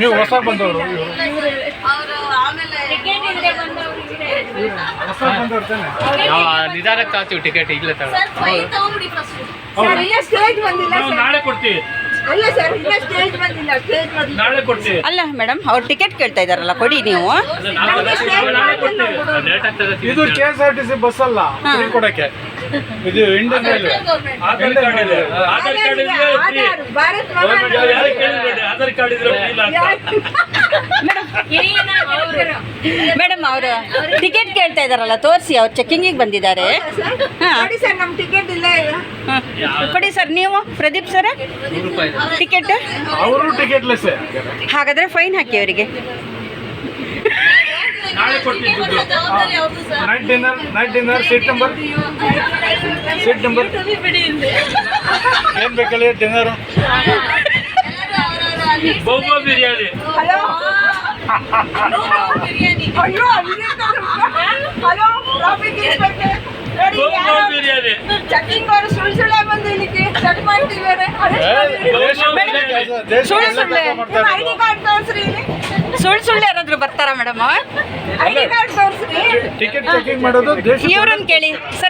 ನೀವು ಹೊಸ ಬಂದವರು. ನಿಧಾನಕ್ಕೆ ಹಾಕ್ತೀವಿ ಟಿಕೆಟ್ ಇಲ್ಲ ಸ್ಟೇಜ್ ಬಂದಿಲ್ಲ ಸರ್ ನಾಳೆ ಕೊಡ್ತೀವಿ. ಅಲ್ಲ ಸರ್ ಇಲ್ಲ ಸ್ಟೇಜ್ ಬಂದಿಲ್ಲ ಸ್ಟೇಜ್ ನಾಳೆ ಕೊಡ್ತೀವಿ. ಅಲ್ಲ ಮೇಡಮ್ ಅವ್ರು ಟಿಕೆಟ್ ಕೇಳ್ತಾ ಇದಾರಲ್ಲ ಕೊಡಿ ನೀವು. ಇದು K S R T C bus ಅಲ್ಲ ಕೊಡಕ್ಕೆ. ಇದು ಇಂಡಿಯನ್ ರೈಲ್ವೆ ಆಧಾರ್ ಕಾರ್ಡ್ ಇದೆ. ಆಧಾರ್ ಕಾರ್ಡ್ ಇದ್ರೆ ಫ್ರೀ ಗೌರ್ಮೆಂಟ್ ಯಾರು ಕೇಳಿಬೇಡಿ. ಆಧಾರ್ ಕಾರ್ಡ್ ಇದ್ರೆ ಫ್ರೀ ಇಲ್ಲ ಅಂತ. ಮೇಡಮ್ ಅವರು. ಟಿಕೆಟ್ ಕೇಳ್ತಾ ಇದಾರಲ್ಲ ತೋರಿಸಿ ಅವ್ರು ಚೆಕಿಂಗಿಗೆ ಬಂದಿದ್ದಾರೆ. ಹಾಂ. ಸರ್ ನಮ್ಮ ಟಿಕೆಟ್ ಇಲ್ಲ ಕೊಡಿ ಸರ್ ನೀವು ಪ್ರದೀಪ್ ಸರ್. ಟಿಕೆಟ್ ಅವರು ಟಿಕೆಟ್ ಹಾಗಾದ್ರೆ ಫೈನ್ ಹಾಕಿ ಅವರಿಗೆ. ನಾಳೆ ಕೊಟ್ಟಿದ್ದು night dinner night dinner seat number seat number ಏನ್ ಬೇಕಲ್ಲಿ ಡಿನ್ನರ್ ಬೋಬೋ ಬಿರಿಯಾನಿ. ಬಿರಿಯಾನಿ. ಚೆಕಿಂಗ್ ಅವರು ಸುಳ್ಳು ಸುಳ್ಳೆ ಬಂದು ಇಲ್ಲಿ ಚೆಕ್ ಮಾಡ್ತಿದ್ದಾರೆ. ಸುಳ್ಳು ಸುಳ್ಳು. ಐ ಕಾರ್ಡ್ ತೋರಿಸ್ರಿ ಇಲ್ಲಿ. ಸುಳ್ಳು ಸುಳ್ಳು ಯಾರಾದ್ರೂ ಬರ್ತಾರಾ ಮೇಡಮ್ ಟಿಕೆಟ್ ಚೆಕಿಂಗ್ ಮಾಡೋದು ದೇಶ ಇವ್ರನ್ನ ಕೇಳಿ. ಸರ್.